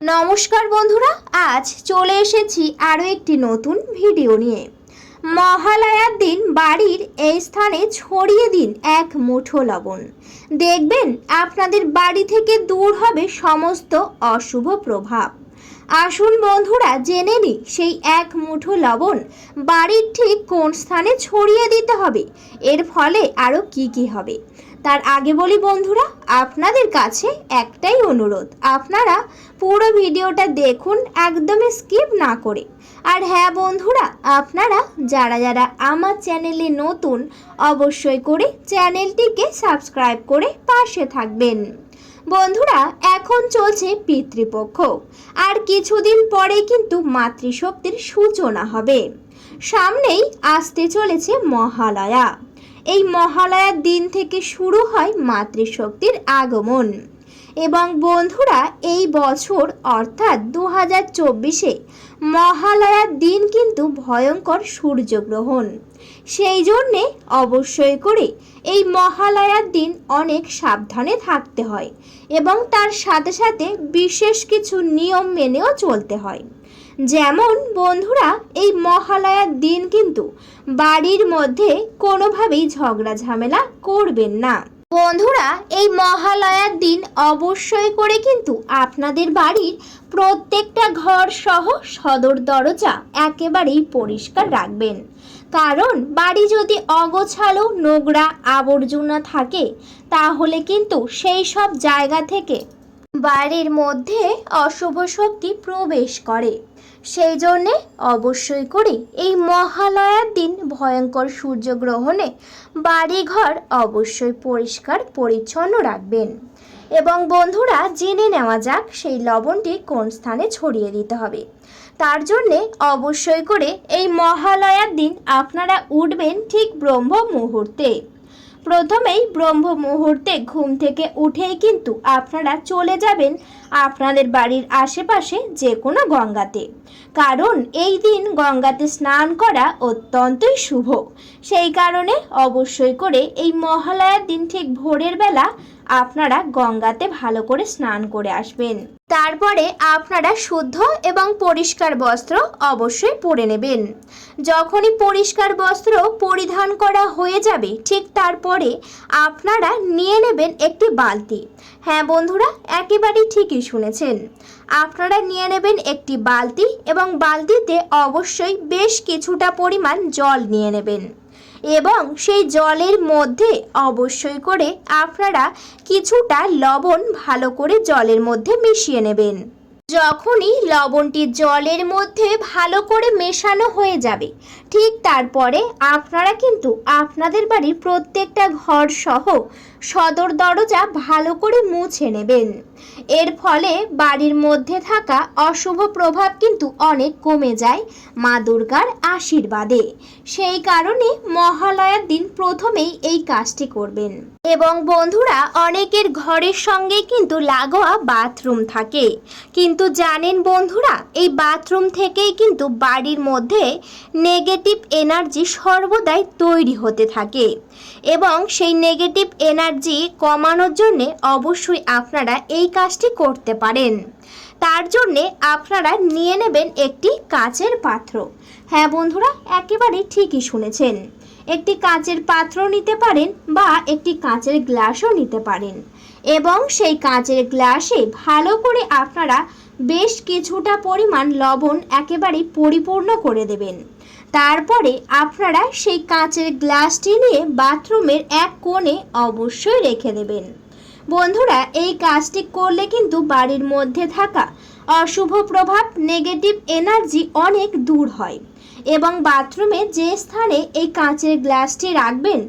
নমস্কার বন্ধুরা, আজ চলে এসেছি আরও একটি নতুন ভিডিও নিয়ে। মহালয়ার দিন বাড়ির এই স্থানে ছড়িয়ে দিন এক মুঠো লবণ। দেখবেন, আপনাদের বাড়ি থেকে দূর হবে সমস্ত অশুভ প্রভাব। আসুন বন্ধুরা, জেনে নি সেই এক মুঠো লবণ বাড়ির ঠিক কোন স্থানে ছড়িয়ে দিতে হবে। এর ফলে আরও কি কি হবে? তার আগে বলি বন্ধুরা, আপনাদের কাছে একটাই অনুরোধ। আপনারা পুরো ভিডিওটা দেখুন, একদমই স্কিপ না করে। আর হ্যাঁ বন্ধুরা, আপনারা যারা যারা আমার চ্যানেলে নতুন, অবশ্যই করে চ্যানেলটিকে সাবস্ক্রাইব করে পাশে থাকবেন। বন্ধুরা, এখন চলছে পিতৃপক্ষ। আর কিছুদিন পরে কিন্তু মাতৃশক্তির সূচনা হবে। সামনেই আসতে চলেছে মহালয়া। এই মহালয়ার দিন থেকে শুরু হয় মাতৃশক্তির আগমন। এবং বন্ধুরা, এই বছর অর্থাৎ দু হাজার চব্বিশে মহালয়ার দিন কিন্তু ভয়ঙ্কর সূর্যগ্রহণ। সেই জন্যে অবশ্যই করে এই মহালয়ার দিন অনেক সাবধানে থাকতে হয় এবং তার সাথে সাথে বিশেষ কিছু নিয়ম মেনেও চলতে হয়। যেমন, বন্ধুরা, এই মহালয়ার দিন কিন্তু বাড়ির মধ্যে কোনোভাবেই ঝগড়া ঝামেলা করবেন না। বন্ধুরা, এই মহালয়ার দিন অবশ্যই করে কিন্তু আপনাদের বাড়ির প্রত্যেকটা ঘর সহ সদর দরজা একেবারেই পরিষ্কার রাখবেন। কারণ বাড়ি যদি অগোছালো, নোংরা আবর্জনা থাকে, তাহলে কিন্তু সেই সব জায়গা থেকে বাড়ির মধ্যে অশুভ শক্তি প্রবেশ করে। সেই জন্যে অবশ্যই করে এই মহালয়ার দিন ভয়ঙ্কর সূর্যগ্রহণে বাড়িঘর অবশ্যই পরিষ্কার, পরিচ্ছন্ন রাখবেন। এবং বন্ধুরা, জেনে নেওয়া যাক সেই লবণটি কোন স্থানে ছড়িয়ে দিতে হবে। তার জন্যে অবশ্যই করে এই মহালয়ার দিন আপনারা উঠবেন ঠিক ব্রহ্ম মুহূর্তে প্রথমেই ব্রহ্ম মুহূর্তে ঘুম থেকে উঠেই কিন্তু আপনারা চলে যাবেন আপনাদের বাড়ির আশেপাশে যে কোনো গঙ্গাতে। কারণ এই দিন গঙ্গাতে স্নান করা অত্যন্তই শুভ। সেই কারণে অবশ্যই করে এই মহালয়ার দিন ঠিক ভোরের বেলা আপনারা গঙ্গাতে ভালো করে স্নান করে আসবেন। তারপরে আপনারা শুদ্ধ এবং পরিষ্কার বস্ত্র অবশ্যই পরে নেবেন। যখনই পরিষ্কার বস্ত্র পরিধান করা হয়ে যাবে, ঠিক তারপরে আপনারা নিয়ে নেবেন একটি বালতি। হ্যাঁ বন্ধুরা, একেবারেই ঠিকই শুনেছেন। আপনারা নিয়ে নেবেন একটি বালতি এবং বালতিতে অবশ্যই বেশ কিছুটা পরিমাণ জল নিয়ে নেবেন। এবং সেই জলের মধ্যে অবশ্যই করে আপনারা কিছুটা লবণ ভালো করে জলের মধ্যে মিশিয়ে নেবেন। যখনই লবণটি জলের মধ্যে ভালো করে মেশানো হয়ে যাবে ঠিক তারপরে আপনারা কিন্তু আপনাদের বাড়ির প্রত্যেকটা ঘর সহ সদর দরজা ভালো করে মুছে নেবেন। এর ফলে বাড়ির মধ্যে থাকা অশুভ প্রভাব কিন্তু অনেক কমে যায় মা দুর্গার আশীর্বাদে। সেই কারণে মহালয়ার দিন প্রথমেই এই কাজটি করবেন। এবং বন্ধুরা, অনেকের ঘরের সঙ্গে কিন্তু লাগোয়া বাথরুম থাকে। কিন্তু জানেন বন্ধুরা, এই বাথরুম থেকেই কিন্তু বাড়ির মধ্যে নেগেটিভ এনার্জি সর্বদাই তৈরি হতে থাকে এবং সেই নেগেটিভ এনার্জি কমানোর জন্য অবশ্যই আপনারা এই কাজটি করতে পারেন। তার জন্যে আপনারা নিয়ে নেবেন একটি কাচের পাত্র। হ্যাঁ বন্ধুরা একেবারে ঠিকই শুনেছেন। একটি কাচের পাত্র নিতে পারেন বা একটি কাচের গ্লাসও নিতে পারেন এবং সেই কাচের গ্লাসে ভালো করে আপনারা বেশ কিছুটা পরিমাণ লবণ একেবারে পরিপূর্ণ করে দেবেন। তারপরে আপনারা সেই কাঁচের গ্লাসটি নিয়ে বাথরুমের এক কোণে অবশ্যই রেখে দেবেন। বন্ধুরা, এই কাজটি করলে কিন্তু বাড়ির মধ্যে থাকা অশুভ প্রভাব, নেগেটিভ এনার্জি অনেক দূর হয় এবং বাথরুমে যে স্থানে এই কাঁচের গ্লাসটি রাখবেন,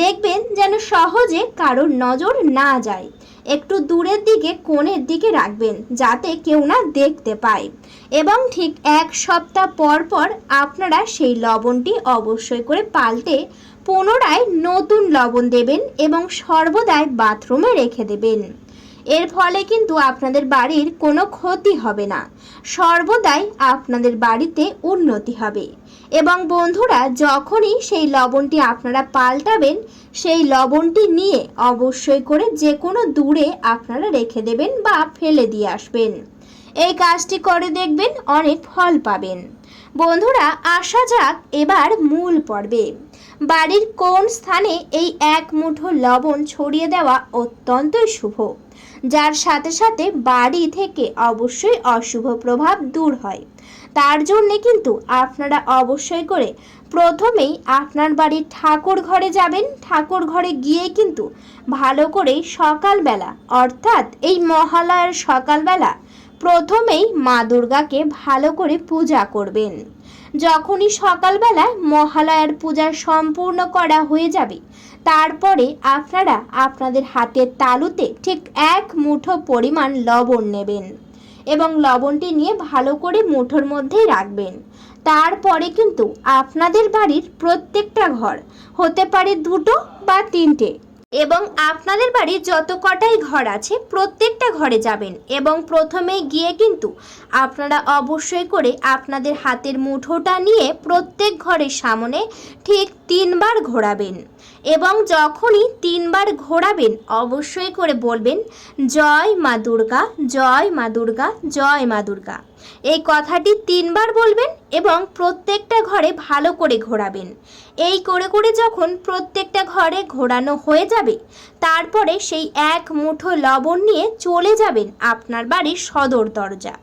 দেখবেন যেন সহজে কারোর নজর না যায়। একটু দূরের দিকে কোণের দিকে রাখবেন, যাতে কেউ না দেখতে পায়। এবং ঠিক এক সপ্তাহ পর পর আপনারা সেই লবণটি অবশ্যই করে পাল্টে পুনরায় নতুন লবণ দেবেন এবং সর্বদাই বাথরুমে রেখে দেবেন। এর ফলে কিন্তু আপনাদের বাড়ির কোনো ক্ষতি হবে না। সর্বদাই আপনাদের বাড়িতে উন্নতি হবে। এবং বন্ধুরা, যখনই সেই লবণটি আপনারা পাল্টাবেন, সেই লবণটি নিয়ে অবশ্যই করে যে কোনো দূরে আপনারা রেখে দেবেন বা ফেলে দিয়ে আসবেন। এই কাজটি করে দেখবেন অনেক ফল পাবেন। বন্ধুরা, আসা যাক এবার মূল পর্বে। বাড়ির কোন স্থানে এই এক মুঠো লবণ ছড়িয়ে দেওয়া অত্যন্তই শুভ। যার সাথে সাথে বাড়ি থেকে অবশ্যই অশুভ প্রভাব দূর হয়। তার জন্যে কিন্তু আপনারা অবশ্যই করে প্রথমেই আপনার বাড়ির ঠাকুর ঘরে যাবেন। ঠাকুর ঘরে গিয়ে কিন্তু ভালো করে সকালবেলা, অর্থাৎ এই মহালয়ার সকালবেলা প্রথমেই মা দুর্গাকে ভালো করে পূজা করবেন। যখনই সকালবেলায় মহালয়ার পূজা সম্পূর্ণ করা হয়ে যাবে, তারপরে আপনারা আপনাদের হাতের তালুতে ঠিক এক মুঠো পরিমাণ লবণ নেবেন এবং লবণটি নিয়ে ভালো করে মুঠোর মধ্যেই রাখবেন। তারপরে কিন্তু আপনাদের বাড়ির প্রত্যেকটা ঘর, হতে পারে দুটো বা তিনটে এবং আপনাদের বাড়ির যত কটাই ঘর আছে, প্রত্যেকটা ঘরে যাবেন। এবং প্রথমে গিয়ে কিন্তু আপনারা অবশ্যই করে আপনাদের হাতের মুঠোটা নিয়ে প্রত্যেক ঘরের সামনে ঠিক তিনবার ঘোরাবেন এবং যখনই তিনবার ঘোরাবেন, অবশ্যই করে বলবেন, জয় মা দুর্গা, জয় মা দুর্গা, জয় মা দুর্গা। এই কথাটি তিনবার বলবেন এবং প্রত্যেকটা ঘরে ভালো করে ঘোরাবেন। এই করে করে যখন প্রত্যেকটা ঘরে ঘোরানো হয়ে যাবে, তারপরে সেই এক মুঠো লবণ নিয়ে চলে যাবেন আপনার বাড়ির সদর দরজা।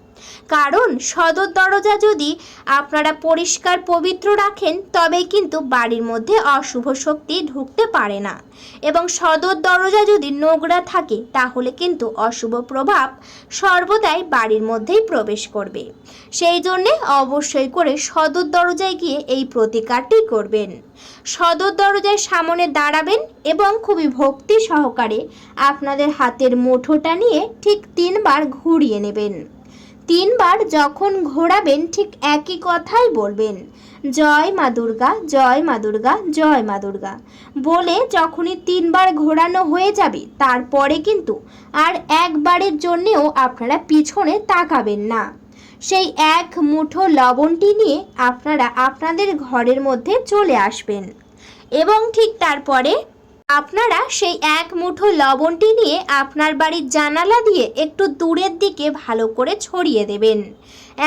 কারণ সদর দরজা যদি আপনারা পরিষ্কার পবিত্র রাখেন, তবেই কিন্তু বাড়ির মধ্যে অশুভ শক্তি ঢুকতে পারে না। এবং সদর দরজা যদি নোংরা থাকে, তাহলে কিন্তু অশুভ প্রভাব সর্বদাই বাড়ির মধ্যেই প্রবেশ করবে। সেই জন্যে অবশ্যই করে সদর দরজায় গিয়ে এই প্রতিকারটি করবেন। সদর দরজার সামনে দাঁড়াবেন এবং খুবই ভক্তি সহকারে আপনাদের হাতের মুঠোটা নিয়ে ঠিক তিনবার ঘুরিয়ে নেবেন। তিনবার যখন ঘোরাবেন ঠিক একই কথাই বলবেন, জয় মা দুর্গা, জয় মা দুর্গা, জয় মা দুর্গা। বলে যখনই তিনবার ঘোরানো হয়ে যাবে, তারপরে কিন্তু আর একবারের জন্যেও আপনারা পিছনে তাকাবেন না। সেই এক মুঠো লবণটি নিয়ে আপনারা আপনাদের ঘরের মধ্যে চলে আসবেন। এবং ঠিক তারপরে আপনারা সেই এক মুঠো লবণটি নিয়ে আপনার বাড়ির জানালা দিয়ে একটু দূরের দিকে ভালো করে ছড়িয়ে দেবেন।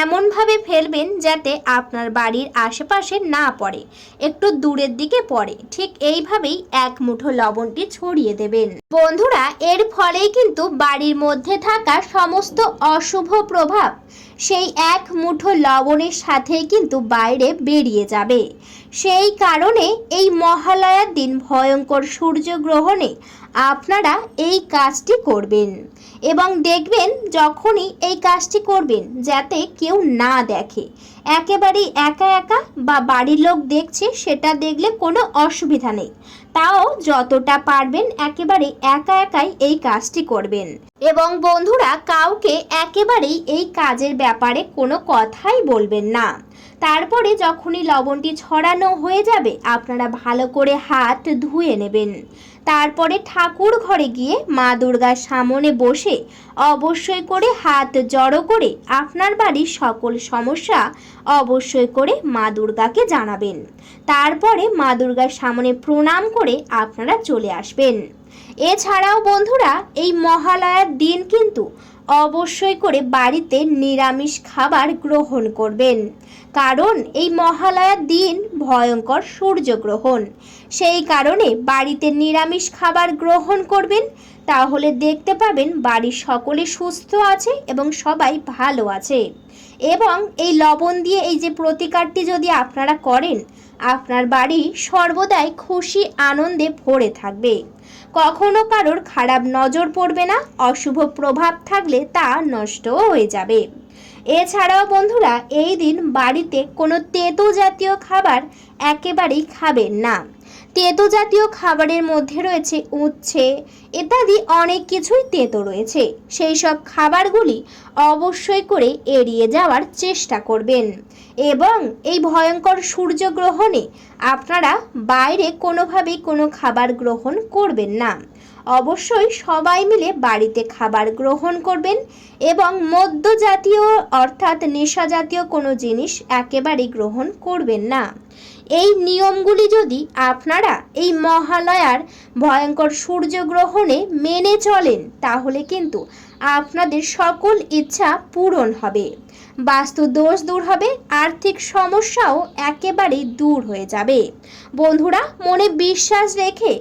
এমনভাবে ফেলবেন যাতে আপনার বাড়ির আশেপাশে না পড়ে, একটু দূরের দিকে পড়ে। ঠিক এইভাবেই এক মুঠো লবণটি ছড়িয়ে দেবেন। বন্ধুরা, এর ফলেই কিন্তু বাড়ির মধ্যে থাকা সমস্ত অশুভ প্রভাব সেই এক মুঠো লবণের সাথেই কিন্তু বাইরে বেরিয়ে যাবে। সেই কারণে এই মহালয়ার দিন ভয়ঙ্কর সূর্যগ্রহণে আপনারা এই কাজটি করবেন এবং দেখবেন যখনই এই কাজটি করবেন যাতে কেউ না দেখে। একেবারেই একা একা বা বাড়ির লোক দেখছে সেটা দেখলে কোনো অসুবিধা নেই। তাও যতটা পারবেন একেবারে একা একাই এই কাজটি করবেন। এবং বন্ধুরা, কাউকে একেবারেই এই কাজের ব্যাপারে কোনো কথাই বলবেন না। তারপরে যখনই লবণটি ছড়ানো হয়ে যাবে, আপনারা ভালো করে হাত ধুয়ে নেবেন। তারপরে ঠাকুর ঘরে গিয়ে মা দুর্গার সামনে বসে অবশ্যই করে হাত জড়ো করে আপনার বাড়ির সকল সমস্যা অবশ্যই করে মা দুর্গাকে জানাবেন। তারপরে মা দুর্গার সামনে প্রণাম করে আপনারা চলে আসবেন। এছাড়াও বন্ধুরা, এই মহালয়ার দিন কিন্তু অবশ্যই করে বাড়িতে নিরামিষ খাবার গ্রহণ করবেন। কারণ এই মহালয়ার দিন ভয়ঙ্কর সূর্যগ্রহণ। সেই কারণে বাড়িতে নিরামিষ খাবার গ্রহণ করবেন, তাহলে দেখতে পাবেন বাড়ির সকলে সুস্থ আছে এবং সবাই ভালো আছে। এবং এই লবণ দিয়ে এই যে প্রতিকারটি যদি আপনারা করেন, আপনার বাড়ি সর্বদাই খুশি আনন্দে ভরে থাকবে। কখনো কারোর খারাপ নজর পড়বে না, অশুভ প্রভাব থাকলে তা নষ্টও হয়ে যাবে। এছাড়াও বন্ধুরা, এই দিন বাড়িতে কোনো তেতো জাতীয় খাবার একেবারেই খাবেন না। তেতো জাতীয় খাবারের মধ্যে রয়েছে উচ্ছে, ইত্যাদি অনেক কিছুই তেতো রয়েছে। সেই সব খাবারগুলি অবশ্যই করে এড়িয়ে যাওয়ার চেষ্টা করবেন। এবং এই ভয়ঙ্কর সূর্যগ্রহণে আপনারা বাইরে কোনোভাবেই কোনো খাবার গ্রহণ করবেন না। অবশ্যই সবাই মিলে বাড়িতে খাবার গ্রহণ করবেন এবং মদ্য জাতীয় অর্থাৎ নেশা জাতীয় কোনো জিনিস একেবারেই গ্রহণ করবেন না। এই নিয়মগুলি যদি আপনারা এই মহালয়ার ভয়ঙ্কর সূর্যগ্রহণে মেনে চলেন, তাহলে কিন্তু আপনাদের সকল ইচ্ছা পূরণ হবে। বাস্তু দোষ দূর হবে, আর্থিক সমস্যাও একেবারে দূর হয়ে যাবে। বন্ধুরা, মনে বিশ্বাস রেখে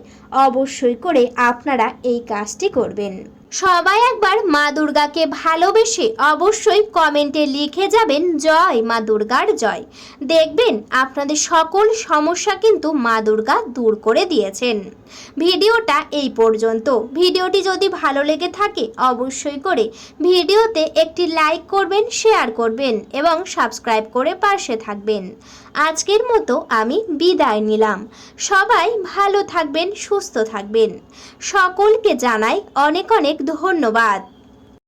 অবশ্যই করে আপনারা এই কাজটি করবেন। সবাই একবার মা দুর্গাকে ভালোবেসে অবশ্যই কমেন্টে লিখে যাবেন, জয় মা দুর্গার জয়। দেখবেন আপনাদের সকল সমস্যা কিন্তু মা দুর্গা দূর করে দিয়েছেন। ভিডিওটা এই পর্যন্ত। ভিডিওটি যদি ভালো লেগে থাকে, অবশ্যই করে ভিডিওতে একটি লাইক করবেন, শেয়ার করবেন এবং সাবস্ক্রাইব করে পাশে থাকবেন। আজকের মতো আমি বিদায় নিলাম। সবাই ভালো থাকবেন, সুস্থ থাকবেন। সকলকে জানাই অনেক অনেক ধন্যবাদ।